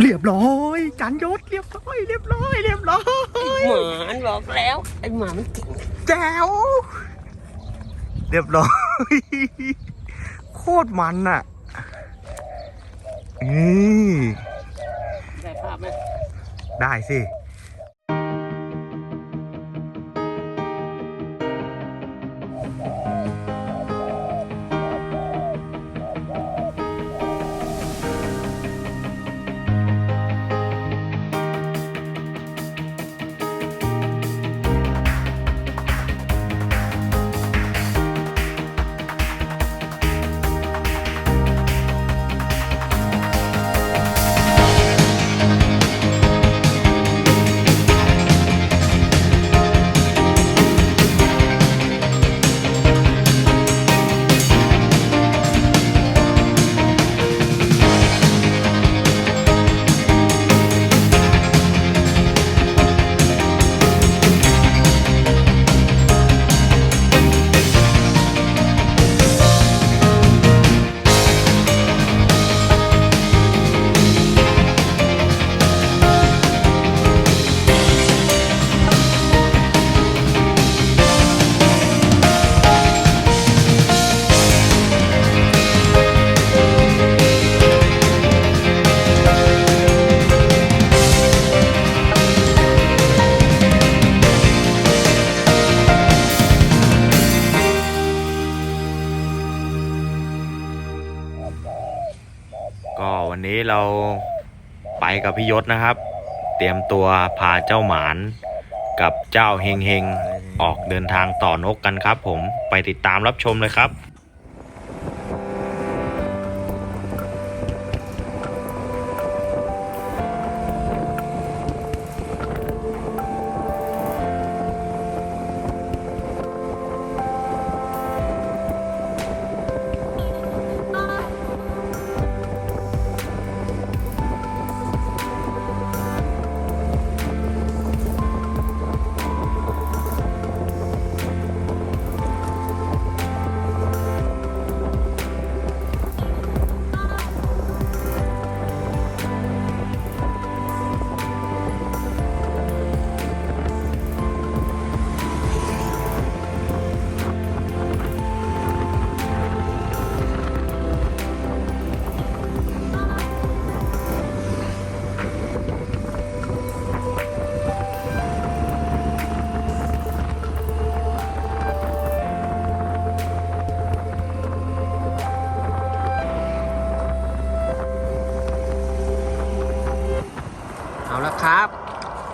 เรียบร้อยจานยศเรียบร้อยเรียบร้อยเรียบร้อยหมาบอกแล้วไอ้หมามันเก่งแจ๋วเรียบร้อย โคตรมันอะนี่ได้ภาพไหมได้สิ กับพี่ยศนะครับ เตรียมตัวพาเจ้าหมานกับเจ้าเฮงเฮงออกเดินทางต่อนกกันครับ ผมไปติดตามรับชมเลยครับ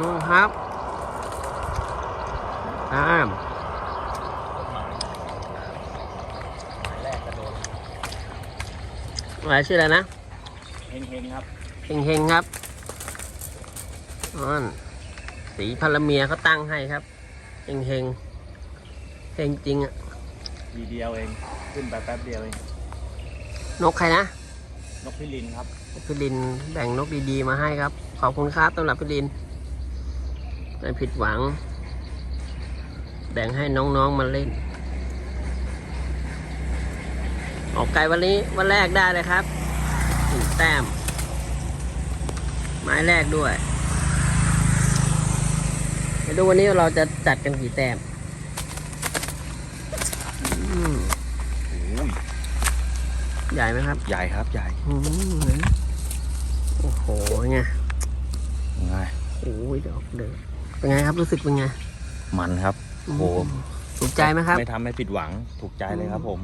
นู่นครับตามอะไรชื่ออะไรนะเฮงเฮงครับเฮงเฮงๆครับนั่นสีพาราเมียเขาตั้งให้ครับเฮงเฮงเฮงจริงอะทีเดียวเอง ขึ้นไปแป๊บเดียวเอง นกใครนะ นกพิลินครับพี่ลินแบ่งนกดีๆมาให้ครับ ขอบคุณครับสำหรับพี่ลิน ไม่ผิดหวัง แบ่งให้น้องๆมาเล่น ออกไก่วันนี้วันแรกได้เลยครับหนึ่งแต้ม ไม้แรกด้วยเดี๋ยวดูวันนี้เราจะจัดกันกี่แต้มอืมใหญ่ไหมครับ ใหญ่ครับ ใหญ่อืมโอ้โหเป็นไงไงโอ้ยดอกเดือ เป็นไงครับรู้สึกเป็นไง มันครับโอ้โหถูกใจไหมครับ ไม่ทำให้ผิดหวังถูกใจเลยครับผม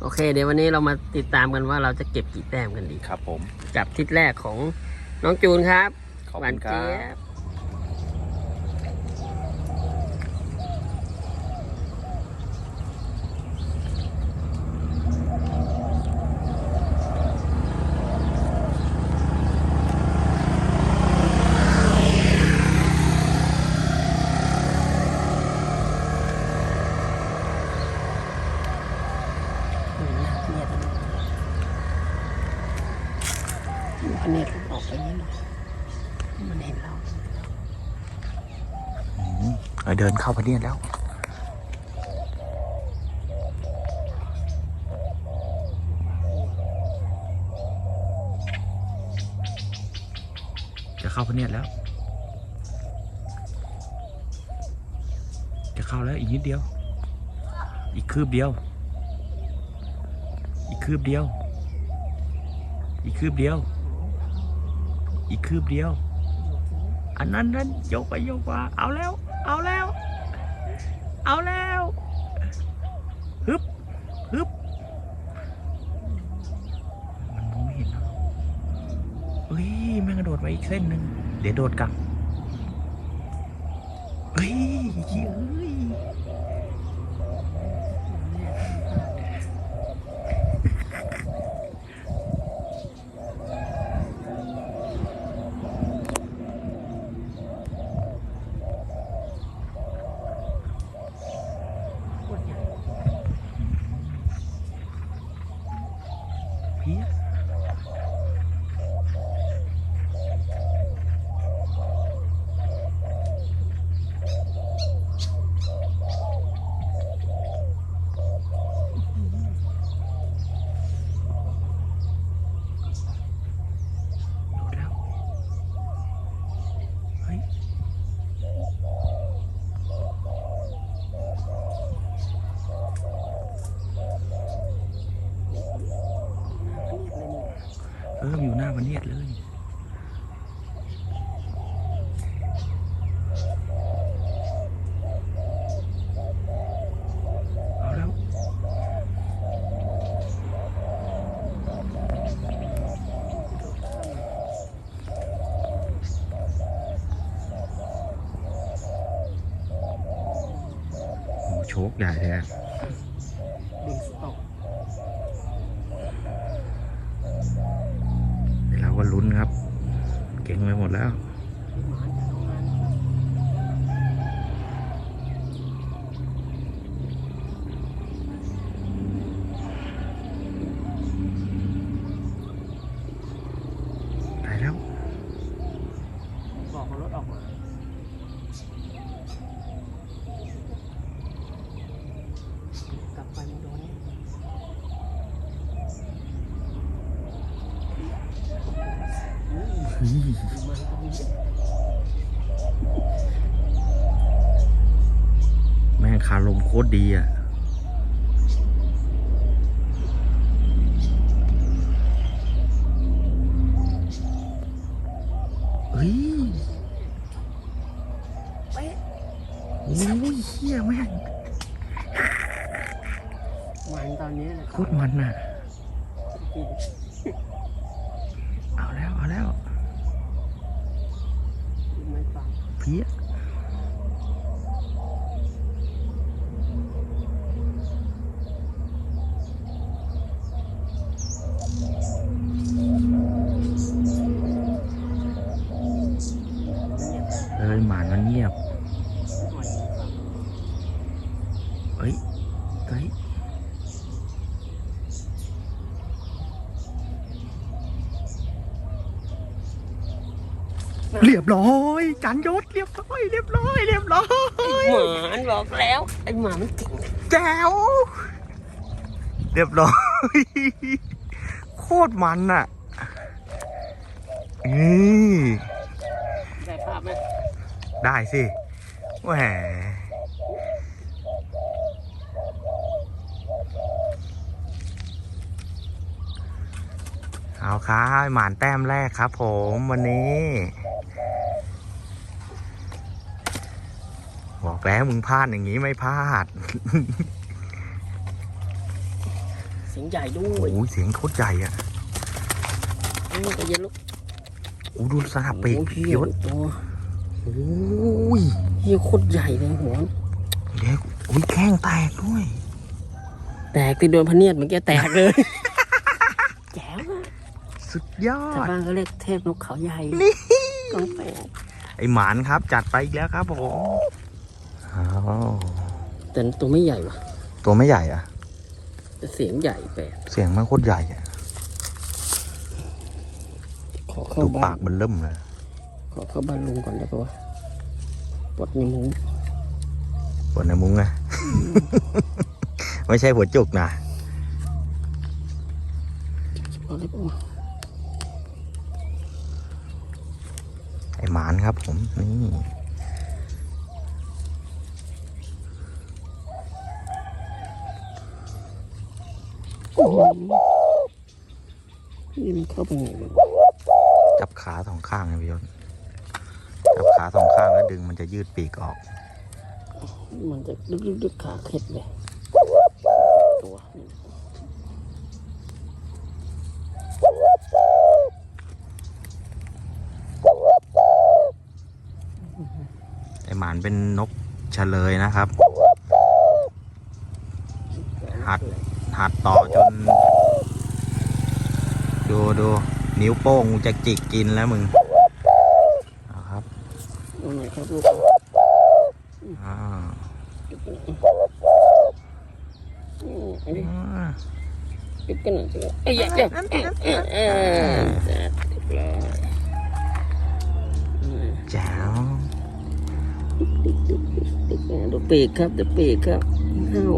โอเค เดี๋ยววันนี้เรามาติดตามกันว่าเราจะเก็บกี่แต้มกันดีครับ ผม กับทิศแรกของน้องจูนครับขอบหวาคุนณครัเจี๊ยบบอันนี้ออกไปนี่หน่อยมันเห็นเรา เออเดินเข้าพเนียดแล้ว จะเข้าพเนียดแล้ว จะเข้าแล้วอีกนิดเดียว อีกคืบเดียว อีกคืบเดียว อีกคืบเดียว อีกคืบเดียวอันนั้นนั้นยกไปยกมาเอาแล้ว เอาแล้วฮึบฮึบมันมองไม่เห็นแล้วเฮ้ยแม่งกระโดดไปอีก เส้นหนึ่งเดี๋ยวโดดกลับเฮ้ยเฮ้ย เพี้ยโดดแล้ว เฮ้ย เอออยู่หน้าวันเนียดเลย เอาแล้ว โอ้โชคใหญ่เลยอะ ดึงสต็อก เดี๋ยวเราก็ลุ้นครับ เก่งไปหมดแล้ว หมาจะทำงาน ได้แล้ว บอกเอารถออกมา กลับไปมันโดนเนี่ย เฮ้ย มันตรงนี้ แม่งคารมโค ตรดีอะเฮ้ยโอ้ยเฮียแม่งมันตอนนี้แหละโคตรมันอะ กินเอาแล้ว เอาแล้ว ไม่ฟัง เพี้ยเอ้ยหมามันเงียบ หอยฟัง เฮ้ย เฮ้ย เรียบร้อยจันยศเรียบร้อยเรียบร้อยเรียบร้อยหมาบอกแล้วไอ้หมามันเก่งแจ๋วเรียบร้อย โคตรมันอะนี่ได้ภาพไหมได้สิแหมเอาครับหมานแต้มแรกครับผมวันนี้ บอกแล้วมึงพลาดอย่างนี้ไม่พลาด เสียงใหญ่ด้โอ้วยโหเสียงโคตรใหญ่อะเออใจเย็นลูกโอ้ดูสนับปีกโอ้พี่เฮียยศตัวโอ้ยเฮียโคตรใหญ่เลยหัวเด็กโอ้ยแข้งแตกด้วย แตกที่โดนพะเนียดเมื่อกี้แตกเลยแจ๋วอะสุดยอชาวดบ้านก็เรียกเทพนกเขาใหญ่นี่ กองแปดไอหมานครับ จัดไปอีกแล้วครับผม อ้าวแต่ตัวไม่ใหญ่ว่ะตัวไม่ใหญ่อะแต่เสียงใหญ่แปดเสียงมันโคตรใหญ่อะขอเข้าดูบ้าปานกมันเริ่มเลย ขอเข้าบ้านลุงก่อนได้ปะวะปลดในมุ้งปวดในมุ้งไงไม่ใช่หัวจุกนะเอาได้ปะวะไอหมานครับผมนี่ โอ้โห นี่มันเข้าไปไงวะจับขาสองข้างนะพี่ยศจับขาสองข้างแล้วดึงมันจะยืดปีกออก มันจะดึกดึกดึกขาเข็ดเลยตัวนี่ไอหมานเป็นนกเฉลยนะครับ หัดหัดต่อจน ดูดูนิ้วโป้งจะจิกกินแล้วมึงเอาครับเอาหน่อยครับลูกอ่าอืมอันนี้อ่าปิดกันหน่อยสิเอ้ยเอ้ยเอ้ยเอ้ยเอ้ยเอ้ยเดี๋ยอืมแจ๋วดูปีกครับดูปีกครับเอ้า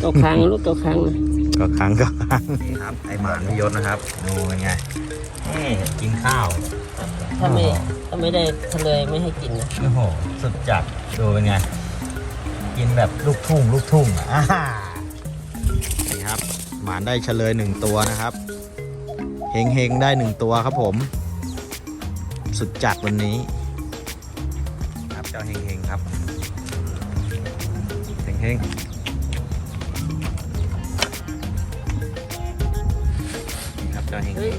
เกาคางลูกเกาคางนะ ก็ครั้งก็ครั้งครับไอหมานพี่ยศนะครับ ดูเป็นไงนี่กินข้าว ถ้าไม่ถ้าไม่ได้ทะเลไม่ให้กินนะโอ้โหสุดจัดดูเป็นไง กินแบบลูกทุ่งลูกทุ่งอะอ่านี่ครับ หมานได้เฉลยหนึ่งตัวนะครับเฮงเฮงๆได้หนึ่งตัวครับผม สุดจัดวันนี้ ครับเจ้าเฮงเฮงๆครับเฮงเฮง เจ้าเฮงเฮ้ย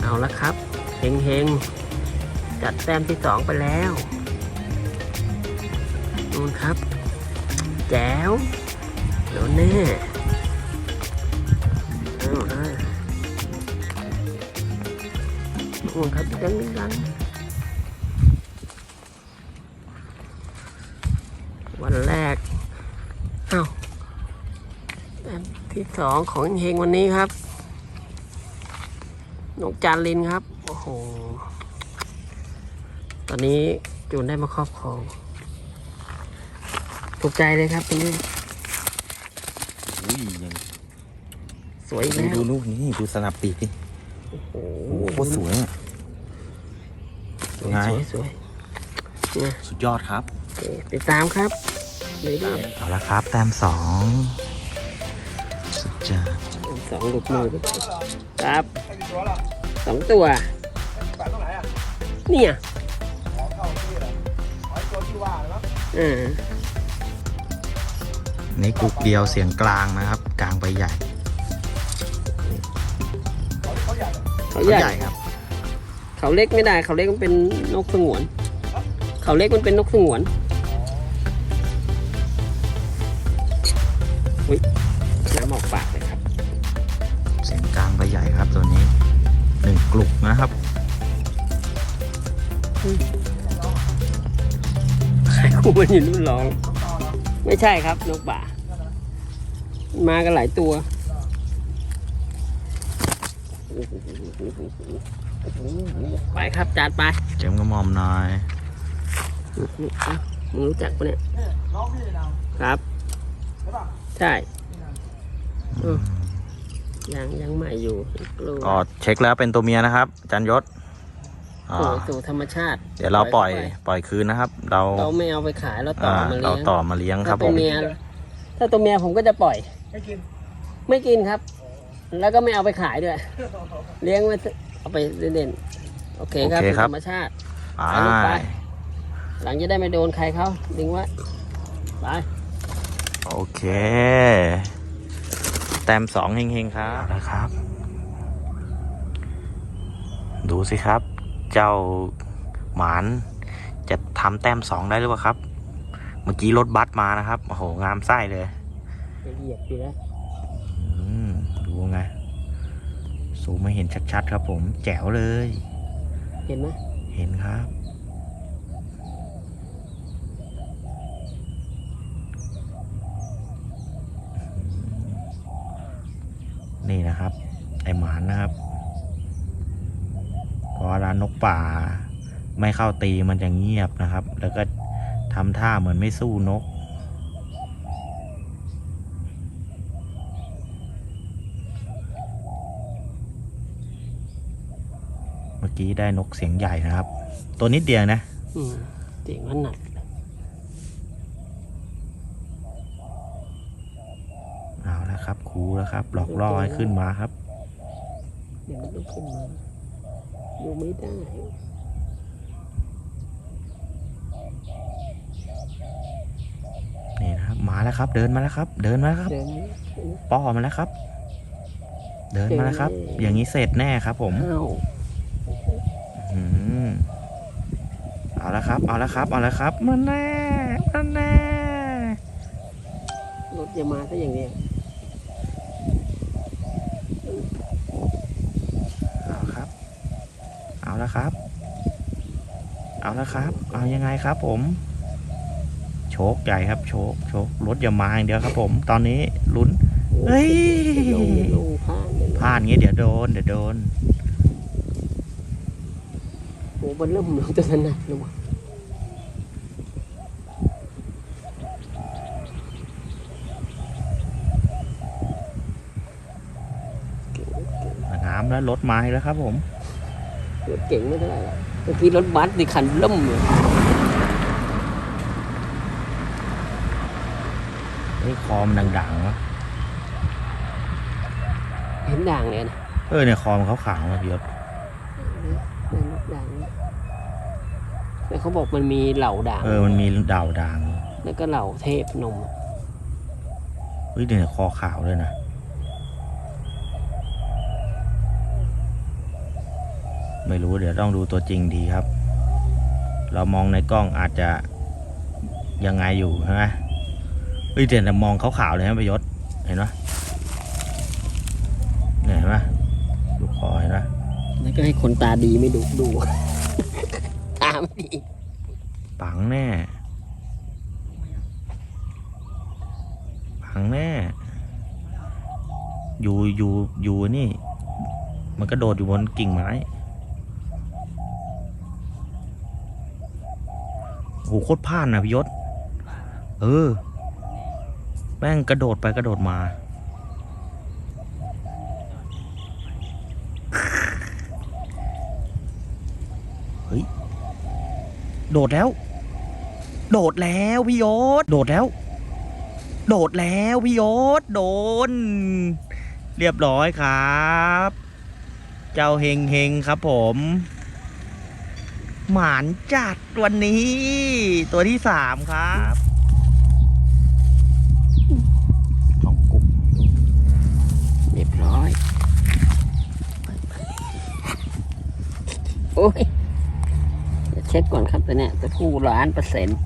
เอาละครับเฮงเฮงจัดแต้มที่สองไปแล้วนู่นครับ แจ๋วเดี๋ยวแน่เอาเอานู่นครับดังดังวันแรก เอ้าแต้ม ที่สองของเฮงวันนี้ครับ นกจานลินครับ โอ้โห ตอนนี้จูนได้มาครอบครอง ถูกใจเลยครับตัวนี้อุ้ยยังสวยอีกดูแล้วดูลูกนี้ดูสนับปีกดิโอ้โหโอ้โหโคตรสวยอะสวยไงสวยสวยเนี่ยสุดยอดครับโอเคติดตามครับเรื่อยเอาละครับ แต้มสองสุดจัดๆ สองลูกมือครับสองตัวเนี่ยอ่านี่กุกเดียวเสียงกลางนะครับ กลางไปใหญ่เขาใหญ่ครับ เขาเล็กไม่ได้ เขาเล็กมันเป็นนกสงวน เขาเล็กมันเป็นนกสงวน กลุกนะครับใครคู่มันอยู่รุ่นร้อง ไม่ใช่ครับนกป่า มากันหลายตัวไปครับจานไป เจมส์กระหม่อมหน่อยมึงรู้จักปะเนี่ย ครับ ใช่อืม ยังยังใหม่อยู่กลัวก็เช็คแล้วเป็นตัวเมียนะครับอาจันยศอ่าสู่สู่ธรรมชาติ เดี๋ยวเราปล่อยเข้าไปปล่อยคืนนะครับ เราเราไม่เอาไปขายเราต่ออ่ามาเราเลี้ยงต่อมาเลี้ยงคถ้ารับผตัวมเมียถ้าตัวเมียผมก็จะปล่อย ไม่กินไม่กินครับ แล้วก็ไม่เอาไปขายด้วย เลี้ยงไว้เอาไปเล่นๆโอเคครับสู่ธรรมชาติไปไปลูกไปหลังจะได้ไม่โดนใครเขาดึงไว้ไปโอเค แต้มสองเฮงๆครับนะครับ ดูสิครับ เจ้าหมานจะทำแต้มสองได้หรือเปล่าครับ เมื่อกี้รถบัสมานะครับ โอ้โห งามไส้เลยไปเหยียบอยู่แล้วอืมดูไงสูมไม่เห็นชัดๆ ครับผม แจ๋วเลย เห็นไหมเห็นครับ นี่นะครับ ไอหมานนะครับ พอร้ลานกป่า ไม่เข้าตีมันจะเงียบนะครับ แล้วก็ทำท่าเหมือนไม่สู้นก เมื่อกี้ได้นกเสียงใหญ่นะครับ ตัวนิดเดียวนะเสียงมันหนัก รับครูแล้วครับ หลอกล่อให้ขึ้นมาครับ เดี๋ยวมันต้องขึ้นมาดูไม่ได้นี่นะครับมาแล้วครับ เดินมาแล้วครับ เดินมาแล้วครับ เดินป้อมาแล้วครับ เดินมาแล้วครับ อย่างนี้เสร็จแน่ครับ ผมอ้าวอืมเอาละครับ เอาละครับ เอาละครับ มันแน่ มันแน่ รถจะมาซะอย่างเนี้ย เอาครับ เอาละครับ เอาละครับ เอายังไงครับ ผม โชคใหญ่ครับ โชคโชครถอย่ามาอย่างเดียวครับ ผม ตอนนี้ลุ้นเฮ้ยลงลงพลาดเลยพลาดงี้เดี๋ยวโดนเดี๋ยวโดนโอ้มันเริ่มเราจะถนัดแล้ววะน้ำแล้วรถมาอีกแล้วครับผม รถเก่งไม่เท่าไหร่หรอกเมื่อกี้รถบัสดิคันเริ่มเลยเฮ้ยคอมดังๆวะเห็นด่างเลยนะเออเนี่ยคอมเขาขาวๆนะพี่ยศเห็นรถด่างนะแต่เขาบอกมันมีเหล่าด่าง เออ มันมีดาวด่าง แล้วก็เหล่าเทพนมเฮ้ยเดี๋ยวคอขาวเลยนะ ไม่รู้เดี๋ยวต้องดูตัวจริงดีครับ เรามองในกล้องอาจจะยังไงอยู่ใช่ไหมเฮ้ยเดี๋ยวแต่มองขาวๆเลยนะประยศเห็นไหมเนี่ยเห็นไหมดูคอเห็นไหมแล้วก็ให้คนตาดีไม่ดูดู ตาไม่ดีปังแน่ปังแน่อยู่อยู่อยู่นี่ มันกระโดดอยู่บนกิ่งไม้ โหโคตรพลาดนะพี่ยศ เออ แม่งกระโดดไปกระโดดมา เฮ้ย โดดแล้ว โดดแล้วพี่ยศ โดดแล้ว โดดแล้วพี่ยศ โดน เรียบร้อยครับ เจ้าเฮงเฮงครับผม หมานจัดวันนี้ ตัวที่สามครับสองกุ๊กเรียบร้อย โอ้ยเดี๋ยวเช็คก่อนครับตัวเนี้ยตัวผู้ล้านเปอร์เซ็นต์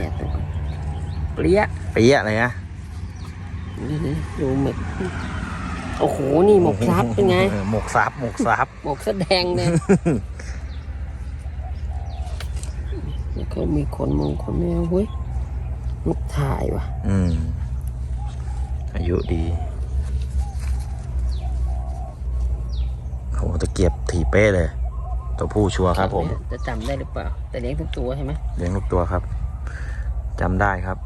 เนี่ยตัวเปรี้ยเปี้ยเลยนะ ดูหมึก โอ้โห นี่หมกซับเป็นไง หมกซับหมกซับหมกแสดงเลยแล้วก็มีขนมงขนแมวเว้ยลูกถ่ายว่ะ อืม อายุดีโหตะเกียบถีบเป้เลย ตัวผู้ชัวร์ครับผม จะจำได้หรือเปล่า แต่เลี้ยงทุกตัวใช่ไหมเลี้ยงลูกตัวครับจำได้ครับ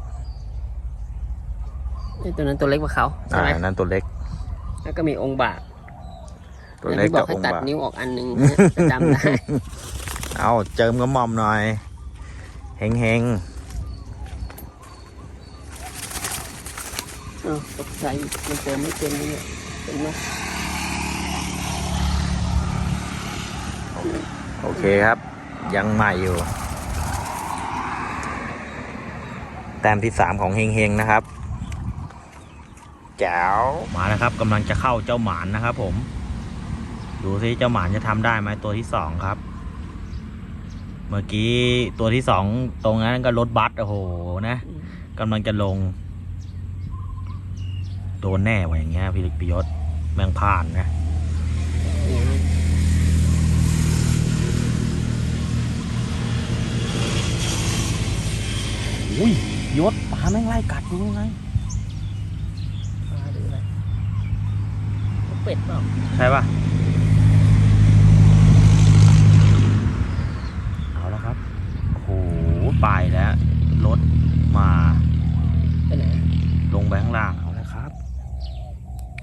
ไอ้ ตัวนั้นตัวเล็กกว่าเขาใช่อ่าไหมนั่นตัวเล็ก แล้วก็มีองค์บากตัวอย่างเล็กที่บอกับกให้องค์ตัดบากนิ้วออกอันหนึ่งจะจำได้ เอาเจิมกระหม่อมหน่อยเฮงเฮงเออตกใจมันเติมไม่เต็มเลยเนี่ยเห็นไหมโอเคครับ ยังใหม่อยู่ แต้มที่สามของเฮงเฮงนะครับ แจ๋วมาแล้วครับกำลังจะเข้าเจ้าหมานนะครับ ผม ดูซิเจ้าหมานจะทำได้ไหมตัวที่สองครับ เมื่อกี้ตัวที่สองตรงนั้นก็รถบัสโอ้โหนะกำลังจะลง โดนแน่ว่ะอย่างเงี้ยพี่พิยศแม่งผ่านนะอุ้ยยศปลาแม่งไล่กัดดูไง็ดเปล่าใช่ป่ะ เอาแล้วครับโหไปแล้ว รถมา ไปไหนลงไปข้างล่าง เอาแล้วครับ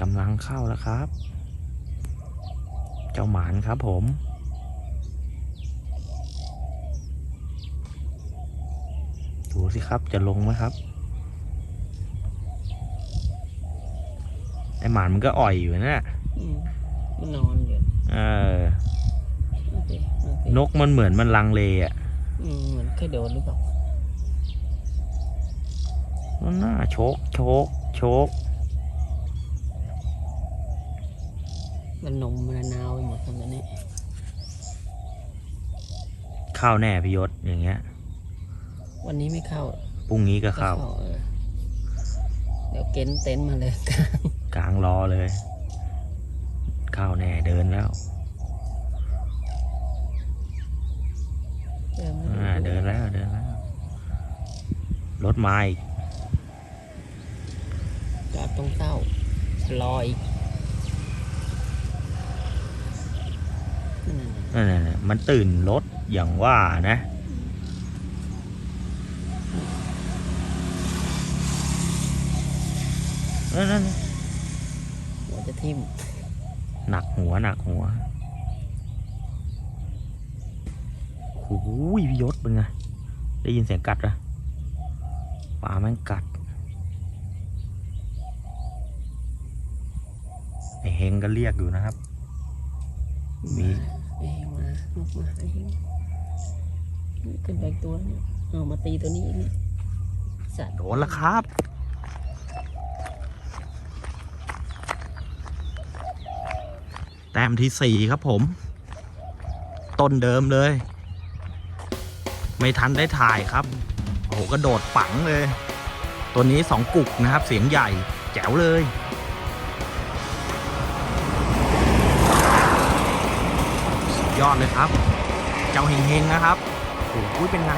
กำลังเข้าแล้วครับ เจ้าหมานครับผมดูสิครับจะลงไหมครับไอหมานมันก็อ่อยอยู่นะ มมันนอนอยู่เออโอเคโอเคนกมันเหมือนมันลังเลอะอืมเหมือนเคยโดนหรือเปล่ามันน่าโชกโชกโชกมันนมมันนาวไปหมดตรงนี้เข้าแน่พิยศอย่างเงี้ย วันนี้ไม่เข้าพรุ่งนี้ก็เข้าเออเดี๋ยวเก้นเต็นท์มาเลยกลางรอเลย เข้าแน่เดินแล้วเดินอ่าเดินแล้วเดินแล้ว รถมาอีกจอดตรงเศร้าชะลออีกนั่นน่ะนั่นน่ะมันตื่นรถอย่างว่านะนั่นนั่นหัวจะทิ่ม หนักหัวหนักหัวโอ้โหพี่ยศเป็นไง ได้ยินเสียงกัดอะปลาแม่งกัดไอเฮงก็เรียกอยู่นะครับ มีไอ้เฮงมาลูกมาไอ้เฮงนี่ขึ้นไปอีกตัวนึงเอามาตีตัวนี้อีกนี่สัตว์โดนแล้วครับ แต้มที่สี่ครับผม ต้นเดิมเลย ไม่ทันได้ถ่ายครับ โอ้โหกระโดดปังเลย ตัวนี้สองกุกนะครับ เสียงใหญ่แจ๋วเลยยอดเลยครับ เจ้าเฮงๆนะครับโอ้โหเป็นไง